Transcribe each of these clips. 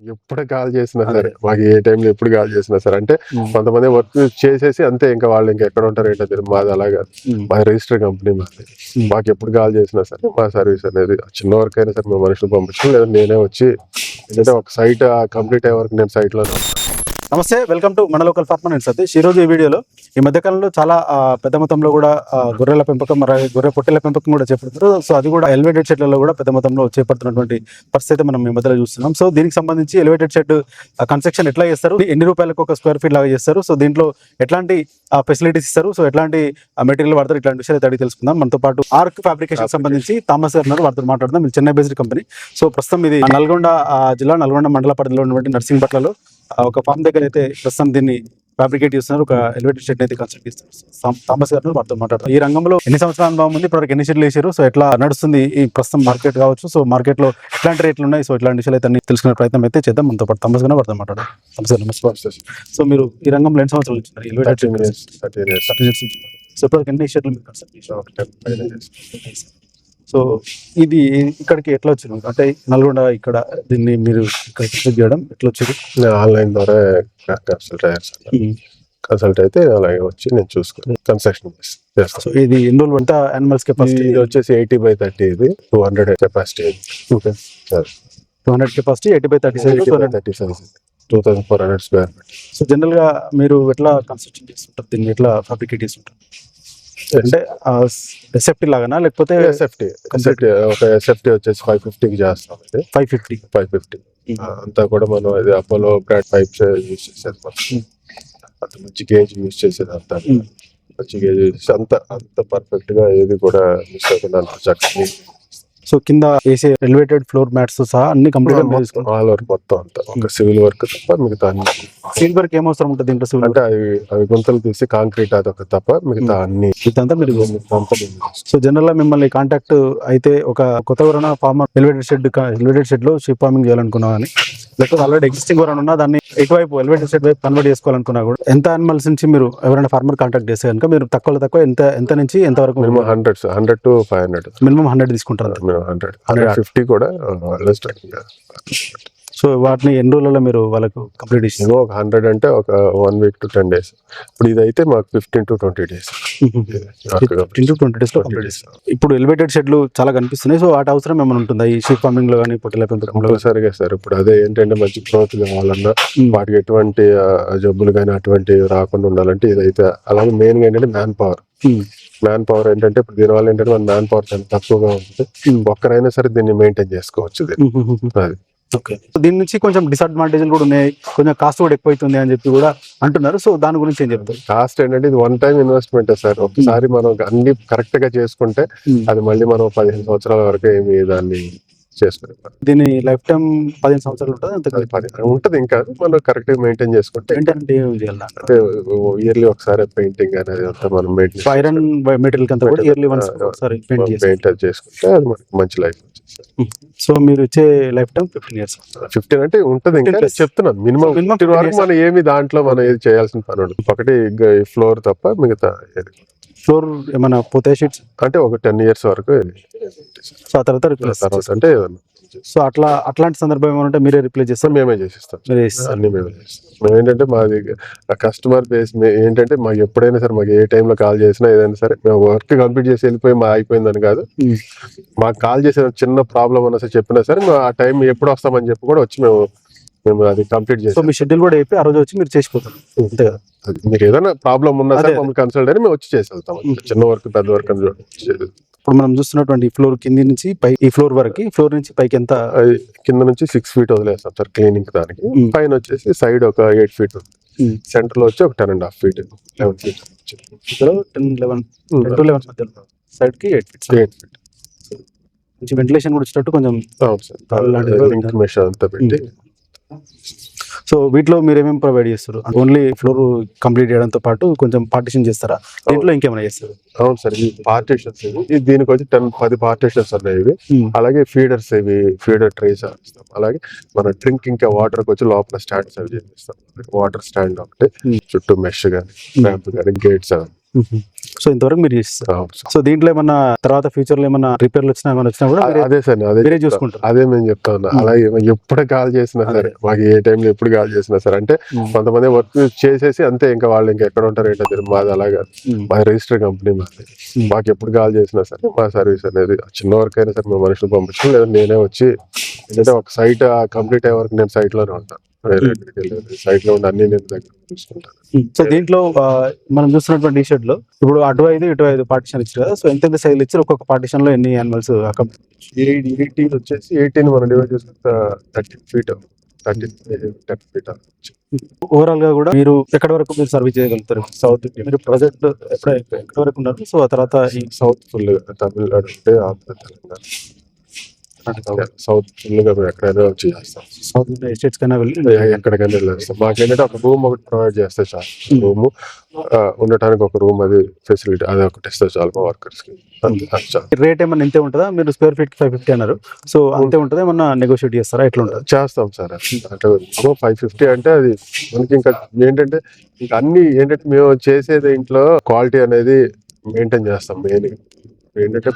ఎప్పుడు కాల్ చేసినా సరే మాకు ఏ టైంలో ఎప్పుడు కాల్ చేసినా సరే. అంటే కొంతమంది వర్క్ చేసేసి అంతే ఇంకా వాళ్ళు ఇంకా ఎక్కడ ఉంటారు ఏంటో తెలియదు. మాది అలాగా మా రిజిస్టర్ కంపెనీ మాది. మాకు ఎప్పుడు కాల్ చేసినా సరే మా సర్వీస్ అనేది చిన్న వర్క్ అయినా సరే మేము మనుషులు పంపించడం లేదా నేనే వచ్చి ఏంటంటే ఒక సైట్ కంప్లీట్ అయ్యే వరకు నేను సైట్లోనే ఉంటాను. నమస్తే వెల్కమ్ టు మన లోకల్ ఫార్మర్ అండ్ సతీష్. ఈరోజు రోజు ఈ వీడియోలో ఈ మధ్యకాలంలో చాలా పెద్ద మొత్తంలో కూడా గొర్రెల పెంపకం మరి గొర్రె పొట్టెల పెంపకం కూడా చేపడుతారు సో అది కూడా ఎలివేటెడ్ షెడ్లలో కూడా పెద్ద మొత్తంలో చేపడుతున్నటువంటి పరిస్థితి అయితే మనం ఈ మధ్యలో చూస్తున్నాం. సో దీనికి సంబంధించి ఎలివేటెడ్ షెడ్ కన్స్ట్రక్షన్ ఎట్లా చేస్తారు? ఎన్ని రూపాయలకు ఒక స్క్వేర్ ఫీట్ లాగా చేస్తారు? సో దీంట్లో ఎట్లాంటి ఫెసిలిటీస్ ఇస్తారు? సో ఎట్లాంటి మెటీరియల్ వాడతారు? ఇట్లాంటి విషయాలు అడిగి తెలుసుకుందాం. మనతో పాటు ఆర్క్ ఫ్యాబ్రికేషన్ సంబంధించి థామస్ గారు ఉన్నారు వారితో మాట్లాడదాం చెన్నై బేస్డ్ కంపెనీ సో ప్రస్తుతం ఇది నల్గొండ జిల్లా నల్గొండ మండల పరిధిలో ఉన్నటువంటి నర్సింగ్ పట్లలో ఒక ఫామ్ దగ్గర అయితే ప్రస్తుతం దీన్ని ఫ్యాబ్రికేట్ చేస్తున్నారు. ఒక ఎలివేటెడ్ షెడ్ అయితే కన్స్ట్రక్ట్ చేస్తున్నారు. థామ్- థామస్ గారు వారితో మాట్లాడతారు. ఈ రంగంలో ఎన్ని సంవత్సరాల అనుభవం ఉంది? ఇప్పటివరకు ఎన్ని షెడ్లు వేసారు? సో ఎట్లా నడుస్తుంది ఈ ప్రస్తుతం మార్కెట్ కావచ్చు? సో మార్కెట్లో ఎట్లాంటి రేట్లు ఉన్నాయి? సో ఇట్లాంటి విషయాలు అయితే అన్ని తెలుసుకునే ప్రయత్నం అయితే చేద్దాం. మనతో పాటు థామస్ గారు వారితో మాట్లాడదాం థామస్ గారు నమస్కారం. సో మీరు ఈ రంగంలో ఎన్ని సంవత్సరాలు వచ్చినారు ఎలివేటెడ్. సో ఇప్పటివరకు ఎన్ని షెడ్లు మీరు కన్స్ట్రక్ట్ చేశారు? సో ఇది ఇక్కడికి ఎట్లా వచ్చింది? అంటే నల్గొండ ఇక్కడ దీన్ని మీరు ఇక్కడ చేయడం ఎట్లా వచ్చింది? నేను ఆన్లైన్ ద్వారా కన్సల్ట్ అయ్యాను కన్సల్ట్ అయితే అలాగే వచ్చి నేను చూసుకుని కన్స్ట్రక్షన్ చేస్తాను. సో ఇది ఎన్ని రోజులు అంటే యానిమల్స్ కెపాసిటీ ఇది వచ్చేసి ఎయిటీ బై థర్టీ ఇది. Two hundred capacity okay. Two hundred capacity eighty by thirty eighty by thirty size two thousand four hundred square so జనరల్గా మీరు ఎట్లా కన్స్ట్రక్షన్ చేస్తుంటారు? దీన్ని ఎట్లా ఫ్యాబ్రికేట్ చేస్తుంటారు? అంటే ఎస్ఎఫ్టీ లాగానా? లేకపోతే ఎస్ఎఫ్టీ ఎస్ఎఫ్టీ ఒక ఎస్ఎఫ్టీ వచ్చేసి ఫైవ్ ఫిఫ్టీకి చేస్తాం ఇది. ఫైవ్ ఫిఫ్టీ ఫైవ్ ఫిఫ్టీ అంతా కూడా మనం ఇది అపోలో బ్రాడ్ పైప్స్ యూజ్ చేసేది మొత్తం అంత మంచి గేజ్ యూజ్ చేసేది అంతా. Mm. మంచి గేజ్ అంత అంత పర్ఫెక్ట్గా ఏది కూడా మిస్ అవ్వకుండా అంత చక్కగా సో కింద వేసే ఎలివేటెడ్ ఫ్లోర్ మ్యాట్స్ సహా అన్ని కంప్లీట్గా ఆల్ వర్క్ మొత్తం అంతా. ఒక సివిల్ వర్క్ తప్ప మిగతా అన్ని. సీల్ వర్క్ ఏం అవసరం ఉంటుంది దీంట్లో సివిల్ అంటే అవి అవి గుంతలు తీసి కాంక్రీట్ అదొక తప్ప మిగతా అన్ని. ఇదంతా మీరు సో జనరల్గా మిమ్మల్ని కాంటాక్ట్ అయితే ఒక కొత్త ఫార్మర్ ఎలివేటెడ్ షెడ్ ఎలివేటెడ్ షెడ్లో షిప్ ఫార్మింగ్ చేయాలనుకున్నా కానీ లేకపోతే ఆల్రెడీ ఎగ్జిస్టింగ్ ఎవరైనా ఉన్నా దాన్ని ఎటువైపు ఎలివేటెడ్ షెడ్ వైపు కన్వర్ట్ చేసుకోవాలనుకున్నా కూడా ఎంత అనిమల్స్ నుంచి మీరు ఎవరైనా ఫార్మర్ కాంటాక్ట్ చేస్తే కనుక మీరు తక్కువలో తక్కువ ఎంత ఎంత నుంచి ఎంత వరకు minimum hundred hundred to five hundred minimum hundred తీసుకుంటారు హండ్రెడ్ హండ్రెడ్ ఫిఫ్టీ కూడా సో వాటిని ఎన్ని రోజులలో మీరు వాళ్ళకు కంప్లీట్ చేసి ఒక హండ్రెడ్ అంటే ఒక one week to ten days ఇప్పుడు ఇదైతే మాకు fifteen to twenty days fifteen to twenty డేస్లో కంప్లీట్ చేస్తారు ఇప్పుడు ఎలివేటెడ్ షెడ్లు చాలా కనిపిస్తున్నాయి. సో వాటి అవసరం ఏమైనా ఉంటుందా? ఈ షిప్ ఫార్మింగ్లో కానీ పొట్టెల పెంపకంలో కంపల్సరీగా సార్ ఇప్పుడు అదే ఏంటంటే మంచి గ్రోత్ కావాలన్నా. వాటికి ఎటువంటి జబ్బులు కానీ అటువంటివి రాకుండా ఉండాలంటే ఇదైతే అలాగే మెయిన్గా ఏంటంటే మ్యాన్ పవర్. మ్యాన్ పవర్ ఏంటంటే ఇప్పుడు దీనివల్ల ఏంటంటే మన మ్యాన్ పవర్ చాలా తక్కువగా ఉంటుంది. ఒక్కరైనా సరే దీన్ని మెయింటైన్ చేసుకోవచ్చు. అది. దీని నుంచి కొంచెం డిసడ్వాంటేజ్లు కూడా ఉన్నాయి. కొంచెం కాస్ట్ కూడా ఎక్కువ అవుతుంది అని చెప్పి కూడా అంటున్నారు. సో దాని గురించి ఏం చెప్తారు? కాస్ట్ ఏంటంటే ఇది వన్ టైం ఇన్వెస్ట్మెంట్ సార్. ఒకసారి మనం అన్ని కరెక్ట్గా చేసుకుంటే అది మళ్ళీ మనం పదిహేను సంవత్సరాల వరకు ఏమి దాన్ని చేసుకునే పని. దీని లైఫ్ టైం పదిహేను సంవత్సరాలు ఉంటుంది? అంత అది పది ఉంటది ఇంకా. మనం కరెక్ట్ మెయింటైన్ చేసుకుంటే అంటే ఇయర్లీ ఒకసారి పెయింటింగ్ అనేది అంతా మనం మెయింటైన్ ఐరన్ మెటీరియల్ అంతా కూడా ఇయర్లీ వన్స్ ఒకసారి పెయింట్ చేసుకుంటే. అది మనకి మంచి లైఫ్ సో మీరు ఇచ్చే lifetime fifteen years fifteen అంటే ఉంటది ఇంకా. 15 plus. చెప్తున్నాను మినిమం ఫిఫ్టీన్ 15 వరకు. మనం ఏమి దాంట్లో మనం ఏది చేయాల్సిన పని ఉండదు. ఒకటి ఫ్లోర్ తప్ప మిగతా ఏది. ఫ్లోర్ ఏమైనా పోతే షీట్స్? అంటే ఒక టెన్ ఇయర్స్ వరకు సో ఆ తర్వాత replace తర్వాత. అంటే సో అట్లా అట్లాంటి సందర్భం ఏమైనా ఉంటే మీరే రిప్లేస్ చేస్తారు? మేమే చేసిస్తాం. మీరే అన్ని మేమే చేస్తాం మేము ఏంటంటే మాది కస్టమర్ బేస్ ఏంటంటే మాకు ఎప్పుడైనా సరే మాకు ఏ టైంలో కాల్ చేసినా ఏదైనా సరే మేము వర్క్ కంప్లీట్ చేసి వెళ్ళిపోయి మా అయిపోయిందని కాదు. మాకు కాల్ చేసే చిన్న ప్రాబ్లం అన్నా సరే చెప్పినా సరే మేము ఆ టైం ఎప్పుడు వస్తామని చెప్పి కూడా వచ్చి మేము మేము అది కంప్లీట్ సో చేస్తాం మీ షెడ్యూల్ కూడా చెప్పి ఆ రోజు వచ్చి మీరు చేసిపోతారు. అంతే కదా? మీరు ఏదైనా ప్రాబ్లం ఉన్నా సరే. మమ్మల్ని కన్సల్ట్ అని మేము వచ్చి చేసి వెళ్తాం చిన్న వర్క్ పెద్ద వర్క్ అని ఇప్పుడు మనం చూస్తున్నటువంటి ఫ్లోర్ కింది నుంచి పై ఈ ఫ్లోర్ వరకు ఫ్లోర్ నుంచి పైకి ఎంత? కింద నుంచి సిక్స్ ఫీట్ వదిలేస్తాం సార్ క్లీనింగ్ దానికి. పైన వచ్చేసి సైడ్ ఒక ఎయిట్ ఫీట్. సెంటర్లో వచ్చి ఒక ten and half feet eleven feet ten eleven to eleven మధ్యలో. సైడ్కి ఎయిట్ ఫీట్స్ ఎయిట్ ఫీట్ కొంచెం వెంటిలేషన్ కూడా వచ్చినట్టు కొంచెం అవును సార్. అంతా పెట్టి. సో వీటిలో మీరు ఏమేమి ప్రొవైడ్ చేస్తారు ఓన్లీ ఫ్లోర్ కంప్లీట్ చేయడంతో పాటు కొంచెం పార్టిషన్ చేస్తారా? దీంట్లో ఇంకేమైనా చేస్తారు? అవును సార్ ఈ పార్టీషన్స్ ఇవి దీనికి వచ్చి టెన్ పది పార్టీషన్స్ ఉన్నాయి ఇవి. అలాగే ఫీడర్స్ ఇవి ఫీడర్ ట్రేస్ ఇస్తాం. అలాగే మన డ్రింకింగ్ వాటర్ వచ్చి లోపల స్టాండ్స్ అవి చేపిస్తాం. వాటర్ స్టాండ్ ఒకటి Hmm. చుట్టూ మెష్ కానీ ర్యాంప్ కానీ గేట్స్ సో ఇంతవరకు మీరు చేస్తారు. సో దీంట్లో ఏమన్నా తర్వాత ఫ్యూచర్లో ఏమన్నా రిపేర్లు వచ్చినా ఏమైనా వచ్చినా కూడా అదే సార్ అదే మీరే. చూసుకుంటారు. అదే మేము చెప్తా ఉన్నా అలాగే ఎప్పుడు కాల్ చేసినా సరే మాకు ఏ టైంలో ఎప్పుడు కాల్ చేసినా సరే అంటే కొంతమంది వర్క్ చేసేసి అంతే ఇంకా వాళ్ళు ఇంకా ఎక్కడ ఉంటారు ఏంటో తెలియదు. మాది అలాగా ఉమ్. మా రిజిస్టర్ కంపెనీ మాది. మాకు ఎప్పుడు కాల్ చేసినా సరే మా సర్వీస్ అనేది చిన్న వర్క్ అయినా సరే మేము మనుషులు పంపించడం లేదా నేనే వచ్చి ఏంటంటే ఒక సైట్ కంప్లీట్ అయ్యే వరకు నేను సైట్లోనే ఉంటాను వేరే ఎక్కడికి వెళ్ళలేదు సైట్లో అన్ని నేను దగ్గర చూసుకుంటాను సో దీంట్లో ఆ, మనం చూస్తున్నటువంటి షెడ్లో ఇప్పుడు అటు ఐదు ఇటు ఐదు పార్టిషన్ ఇచ్చారు కదా సో ఎంత ఎంత సైజులు ఇచ్చారు? ఒక్కొక్క పార్టిషన్లో ఎన్ని యానిమల్స్ ఎయిటీన్ వచ్చేసి ఎయిటీన్ మనం డివైడ్ చేసుకుంటే thirty feet thirty ten feet ఓవరాల్గా కూడా మీరు ఎక్కడి వరకు మీరు సర్వీస్ చేయగలుగుతారు? సౌత్ ఇండియా మీరు ప్రజెంట్ ఎక్కడ ఎక్కడి వరకు ఉన్నారు? సో ఆ తర్వాత ఈ సౌత్ ఫుల్ తమిళనాడు అంటే ఆంధ్ర తెలంగాణ సౌత్ ఫుల్గా మేము ఎక్కడైనా వచ్చి చేస్తాం సౌత్ ఎస్టేట్స్ కైనా వెళ్ళి ఎక్కడికైనా వెళ్ళేస్తాం. మాకేంటంటే ఒక రూమ్ ఒకటి ప్రొవైడ్ చేస్తే చాలు. రూమ్ ఉండటానికి ఒక రూమ్ అది ఫెసిలిటీ అది ఒకటి ఇస్తే చాలు మా వర్కర్స్కి. రేట్ ఏమన్నా ఇంతే ఉంటుందా? మీరు స్క్వేర్ ఫీట్ ఫైవ్ ఫిఫ్టీ అన్నారు. సో అంతే ఉంటుందా? ఏమన్నా నెగోషియేట్ చేస్తారా? ఎట్లా ఉంటుంది? చేస్తాం సార్ అంటే ఫైవ్ ఫిఫ్టీ అంటే అది మనకి ఇంకా ఏంటంటే ఇంకా అన్ని ఏంటంటే మేము చేసేది ఇంట్లో క్వాలిటీ అనేది మెయింటైన్ చేస్తాం మెయిన్ ఏంటంటే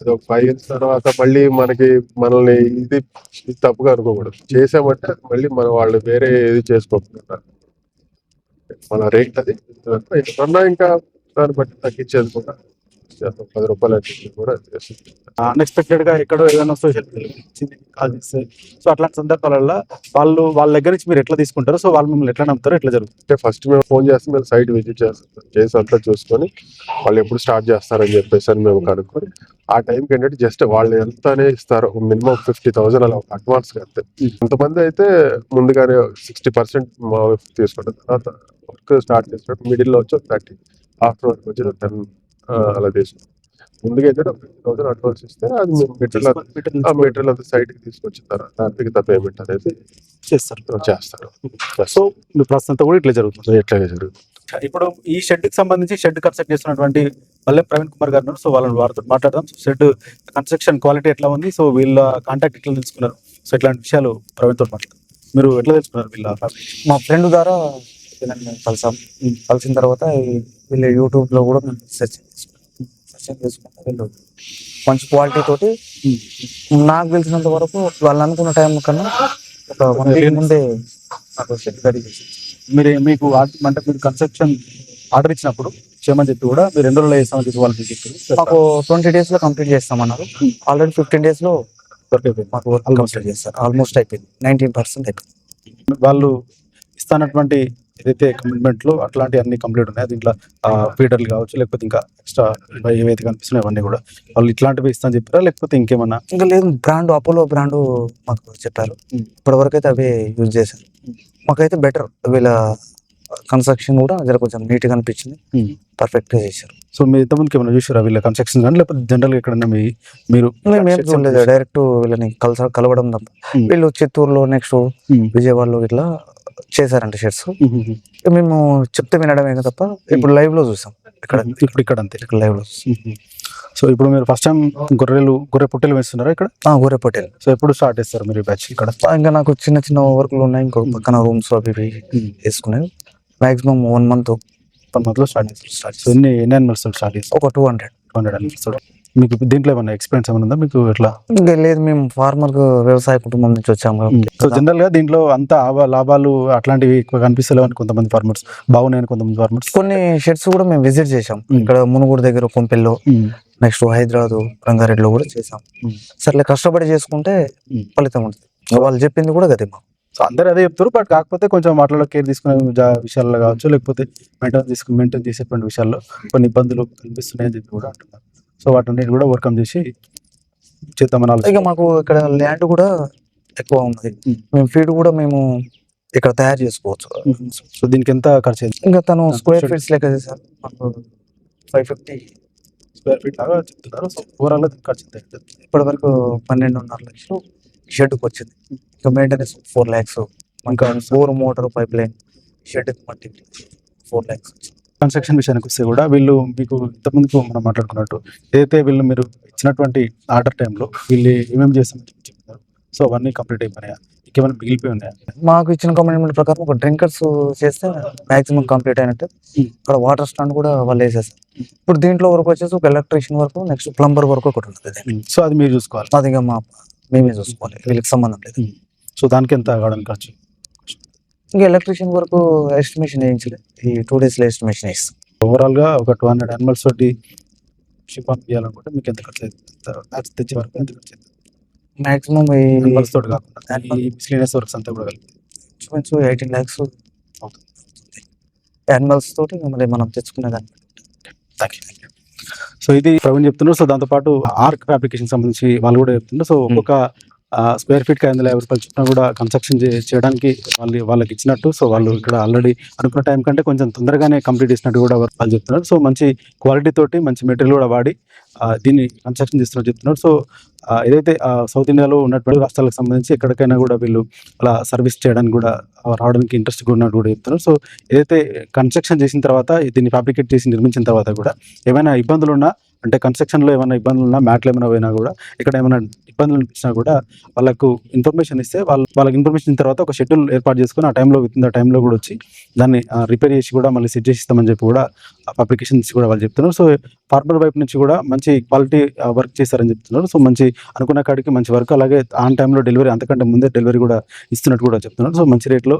అది ఒక ఫైవ్ ఇయర్స్ తర్వాత మళ్ళీ మనకి మనల్ని ఇది ఇది తప్పుగా అనుకోకూడదు. చేసామంటే మళ్ళీ మన వాళ్ళు వేరే ఏది చేసుకోకుండా మన రేట్ అది. ఎప్పుడన్నా ఇంకా దాన్ని బట్టి తగ్గించేది కూడా. పది రూపాయలు కూడా. అన్ఎక్స్పెక్టెడ్గా ఎక్కడో ఏదైనా సోషల్ సో అట్లాంటి సందర్భాలలో వాళ్ళు వాళ్ళ దగ్గర నుంచి మీరు ఎట్లా తీసుకుంటారు సో వాళ్ళు మిమ్మల్ని ఎట్లా నమ్ముతారు ఎట్లా జరుగుతుంది? అంటే ఫస్ట్ మేము ఫోన్ చేస్తే మేము సైట్ విజిట్ చేస్తాం చేసి అంతా చూసుకొని వాళ్ళు ఎప్పుడు స్టార్ట్ చేస్తారని చెప్పేసి అని మేము కనుక్కొని ఆ టైంకి ఏంటంటే జస్ట్ వాళ్ళు ఎంతనే ఇస్తారో మినిమం ఫిఫ్టీ థౌసండ్ అలా అడ్వాన్స్ అంతే. కొంతమంది అయితే ముందుగానే సిక్స్టీ పర్సెంట్ తీసుకుంటారు. తర్వాత వర్క్ స్టార్ట్ చేసినప్పుడు మిడిల్లో వచ్చి థర్టీ ఆఫ్టర్ వర్క్ వచ్చి టెన్ అలా తీసుకుంటాం ముందుగా ఏంటంటే ఫిఫ్టీ థౌసండ్ అడ్వాన్స్ ఇస్తే అది మేము మెటీరియల్ ఆ మెటీరియల్ అంతా సైట్కి తీసుకొచ్చిన తర్వాత మిగతా పేమెంట్ అనేది చేస్తారు. చేస్తారు. సో మీ ప్రాసెస్ అంతా కూడా ఇట్లా జరుగుతుంది. ఎట్లాగే జరుగుతుంది. ఇప్పుడు ఈ షెడ్కి సంబంధించి షెడ్ కన్స్ట్రక్ట్ చేస్తున్నటువంటి మల్లె ప్రవీణ్ కుమార్ గారు. సో వాళ్ళని వారితో మాట్లాడదాం. సో షెడ్ కన్స్ట్రక్షన్ క్వాలిటీ ఎట్లా ఉంది? సో వీళ్ళ కాంటాక్ట్ ఎట్లా తెలుసుకున్నారు? సో ఇట్లాంటి విషయాలు ప్రవీణ్తో మాట్లాడదాం. మీరు ఎట్లా తెలుసుకున్నారు వీళ్ళ? మా ఫ్రెండ్ ద్వారా మేము కలిసాం కలిసిన తర్వాత వీళ్ళు యూట్యూబ్లో కూడా మేము సెర్చ్ సెర్చ్ చేసుకుంటే వీళ్ళు మంచి క్వాలిటీ తోటి నాకు తెలిసినంత వరకు వాళ్ళు అనుకున్న టైం కన్నా ఒక వన్ వీక్ ముందే నాకు షెడ్ రెడీ మీరు మీకు అంటే మీరు కన్స్ట్రక్షన్ ఆర్డర్ ఇచ్చినప్పుడు చేయమని చెప్పి కూడా మీరు రెండు రోజులు చేస్తామని చెప్పి వాళ్ళకి చెప్పారు. మాకు ట్వంటీ డేస్లో కంప్లీట్ చేస్తామన్నారు. ఆల్రెడీ ఫిఫ్టీన్ డేస్లో మాకు వర్క్ కంప్లీట్ చేస్తారు ఆల్మోస్ట్ అయిపోయింది. నైన్టీన్ పర్సెంట్ అయిపోయింది. వాళ్ళు ఇస్తానటువంటి ఏదైతే కమిట్మెంట్లో అట్లాంటి అన్ని కంప్లీట్ ఉన్నాయి దీంట్లో ఫీడర్లు కావచ్చు లేకపోతే ఇంకా ఎక్స్ట్రా ఏవైతే కనిపిస్తున్నాయి అవన్నీ కూడా వాళ్ళు ఇట్లాంటివి ఇస్తా అని చెప్పారా? లేకపోతే ఇంకేమన్నా? ఇంకా లేదు బ్రాండ్ అపోలో బ్రాండ్ మాకు చెప్పారు. ఇప్పటి వరకు అయితే అవే యూజ్ చేశారు. మాకైతే బెటర్ వీళ్ళ కన్స్ట్రక్షన్ కూడా జర కొంచెం నీట్గా అనిపించింది. పర్ఫెక్ట్గా చేశారు. సో మీరు ఇంతమందికి ఏమైనా చూసారా వీళ్ళ కన్స్ట్రక్షన్ కానీ లేకపోతే జనరల్గా ఎక్కడన్నా మీ మీరు చూడలేదు. డైరెక్ట్ వీళ్ళని కలస కలవడం తప్ప. వీళ్ళు చిత్తూరులో నెక్స్ట్. విజయవాడలో ఇట్లా చేశారంట షర్ట్స్ మ్మ్. చెప్తే వినడమే తప్ప ఇప్పుడు లైవ్లో చూసాం ఇక్కడ. ఇప్పుడు ఇక్కడ అంతే. ఇక్కడ లైవ్లో సో ఇప్పుడు మీరు ఫస్ట్ టైం గొర్రెలు గొర్రె పుట్టెలు వేస్తున్నారా ఇక్కడ? గోరే పటేల్ సో ఎప్పుడు స్టార్ట్ చేస్తారు మీరు బ్యాచ్ ఇక్కడ? ఇంకా నాకు చిన్న చిన్న వర్క్లు ఉన్నాయి. ఇంకో పక్కన రూమ్స్ అవి ఇవి వేసుకునేవి మాక్సిమం వన్ మంత్ వన్ మంత్లో స్టార్ట్ చేస్తారు. స్టార్ట్ సో ఎన్ని ఎన్ని అనిమల్స్ స్టార్ట్ చేస్తారు? ఒక two hundred two hundred animals మీకు దీంట్లో ఏమన్నా ఎక్స్పీరియన్స్ ఏమైనా ఉందా? మీకు ఎట్లా? ఇంకా లేదు మేము ఫార్మర్ వ్యవసాయ కుటుంబం నుంచి వచ్చాము కాబట్టి సో జనరల్గా దీంట్లో అంత ఆవ- లాభాలు అట్లాంటివి ఎక్కువ కనిపిస్తలేవు అని కొంతమంది ఫార్మర్స్ బాగున్నాయని కొంతమంది ఫార్మర్స్ కొన్ని షెడ్స్ కూడా మేము విజిట్ చేసాం Hmm. ఇక్కడ మునుగోడు దగ్గర కొంపెల్లో నెక్స్ట్ హైదరాబాద్ రంగారెడ్డిలో కూడా చేసాం Hmm. సర్లే కష్టపడి చేసుకుంటే Hmm. ఫలితం ఉంటుంది. వాళ్ళు చెప్పింది కూడా గదే మాకు. సో అందరూ అదే చెప్తారు బట్ కాకపోతే కొంచెం వాటిలో కేర్ తీసుకునే జా- విషయాల్లో కావచ్చు లేకపోతే మెయింటైన్ తీసుకు మెయింటైన్ చేసేటువంటి విషయాల్లో కొన్ని ఇబ్బందులు కనిపిస్తున్నాయని చెప్పి కూడా అంటున్నారు. సో వాటన్నిటి కూడా ఓవర్కమ్ చేసి చేద్దామని ఇక మాకు ఇక్కడ ల్యాండ్ కూడా ఎక్కువ ఉంది Hmm. మేము ఫీడ్ కూడా మేము ఇక్కడ తయారు చేసుకోవచ్చు. సో దీనికి ఎంత ఖర్చు అయింది? ఇంకా తను స్క్వేర్ shed. ఫీట్స్ లెక్క చేశారు. మాకు ఫైవ్ ఫిఫ్టీ స్క్వేర్ ఫీట్ లాగా చెప్తున్నారు. సో ఓవరాల్ ఖర్చు? ఇప్పటి వరకు పన్నెండున్నర లక్షలు షెడ్కి వచ్చింది. ఇంకా మెయింటెనెన్స్ ఫోర్ ల్యాక్స్ ఇంకా బోర్ మోటార్ పైప్ లైన్ షెడ్కి మట్టి ఫోర్ ల్యాక్స్ వచ్చింది. కన్స్ట్రక్షన్ విషయానికి వస్తే కూడా వీళ్ళు మీకు ఇంతకుముందుకు మనం మాట్లాడుకున్నట్టు ఏదైతే వీళ్ళు మీరు ఇచ్చినటువంటి ఆర్డర్ టైంలో వీళ్ళు ఏమేమి చేస్తామని చెప్పారు సో అవన్నీ కంప్లీట్ అయిపోయినాయా? ఇంకేమైనా మిగిలిపోయి ఉన్నాయా? మాకు ఇచ్చిన కమిట్మెంట్ ప్రకారం ఒక డ్రింకర్స్ చేస్తే మాక్సిమం కంప్లీట్ అయినట్టు. ఇక్కడ వాటర్ స్టాండ్ కూడా వాళ్ళు వేసేస్తారు. ఇప్పుడు దీంట్లో వరకు వచ్చేసి ఒక ఎలక్ట్రీషియన్ వరకు నెక్స్ట్ ప్లంబర్ వరకు ఒకటి ఉంటుంది సో అది మీరు చూసుకోవాలి. అది ఇక మా మేమే చూసుకోవాలి. వీళ్ళకి సంబంధం లేదు. సో దానికి ఎంత కావడానికి ఖర్చు? ఇంకా ఎలక్ట్రీషియన్ వరకు ఎస్టిమేషన్ వేయించలేదు ఈ టూ డేస్లో ఎస్టిమేషన్ వేస్తాం ఓవరాల్గా ఒక టూ హండ్రెడ్ అనిమల్స్ తోటి షిప్ ఆన్ చేయాలనుకుంటే మీకు ఎంత ఖర్చు అవుతుంది తెచ్చే వరకు ఎంత ఖర్చు అవుతుంది మాక్సిమం ఈ అనిమల్స్ తోటి కాకుండా. ఈ మిస్లీనియస్ వర్క్స్ అంతా కూడా కలిపి. ఇంచుమించు ఎయిటీన్ ల్యాక్స్ యానిమల్స్ తోటి మళ్ళీ మనం తెచ్చుకునే దాన్ని. థ్యాంక్ యూ సో ఇది ప్రవీణ్ చెప్తున్నారు సో దాంతోపాటు ఆర్క్ ఫ్యాబ్రికేషన్ సంబంధించి వాళ్ళు కూడా చెప్తున్నారు. సో ఒక్కొక్క స్క్వేర్ ఫీట్కి ఐదు వందల యాభై రూపాయలు చొప్పున కూడా కన్స్ట్రక్షన్ చేయడానికి వాళ్ళు వాళ్ళకి ఇచ్చినట్టు. సో వాళ్ళు ఇక్కడ ఆల్రెడీ అనుకున్న టైం కంటే కొంచెం తొందరగానే కంప్లీట్ చేసినట్టు కూడా వాళ్ళు చెప్తున్నారు. సో మంచి క్వాలిటీ తోటి మంచి మెటీరియల్ కూడా వాడి దీన్ని కన్స్ట్రక్షన్ చేస్తున్నట్టు చెప్తున్నారు. సో ఏదైతే సౌత్ ఇండియాలో ఉన్నటువంటి రాష్ట్రాలకు సంబంధించి ఎక్కడికైనా కూడా వీళ్ళు అలా సర్వీస్ చేయడానికి కూడా రావడానికి ఇంట్రెస్ట్ ఉన్నట్టు కూడా చెప్తున్నారు. సో ఏదైతే కన్స్ట్రక్షన్ చేసిన తర్వాత దీన్ని ఫ్యాబ్రికేట్ చేసి నిర్మించిన తర్వాత కూడా ఏమైనా ఇబ్బందులు ఉన్నా అంటే కన్స్ట్రక్షన్లో ఏమైనా ఇబ్బందులు ఉన్నా మ్యాట్లు ఏమైనా పోయినా కూడా ఇక్కడ ఏమైనా ఇబ్బందులు అనిపించినా కూడా వాళ్ళకు ఇన్ఫర్మేషన్ ఇస్తే వాళ్ళు వాళ్ళకి ఇన్ఫర్మేషన్ ఇచ్చిన తర్వాత ఒక షెడ్యూల్ ఏర్పాటు చేసుకుని ఆ టైంలో విత్ ఆ టైంలో కూడా వచ్చి దాన్ని రిపేర్ చేసి కూడా మళ్ళీ సెట్ చేసి ఇస్తామని చెప్పి కూడా అప్లికేషన్స్ కూడా వాళ్ళు చెప్తున్నారు. సో ఫార్మర్ వైపు నుంచి కూడా మంచి మంచి క్వాలిటీ వర్క్ చేశారని చెప్తున్నారు. సో మంచి అనుకున్న కాడికి మంచి వర్క్ అలాగే ఆన్ టైంలో డెలివరీ అంతకంటే ముందే డెలివరీ కూడా ఇస్తున్నట్టు కూడా చెప్తున్నారు. సో మంచి రేట్లో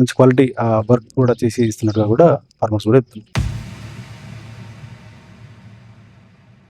మంచి క్వాలిటీ వర్క్ కూడా చేసి ఇస్తున్నట్టుగా కూడా ఫార్మర్స్ కూడా చెప్తున్నారు.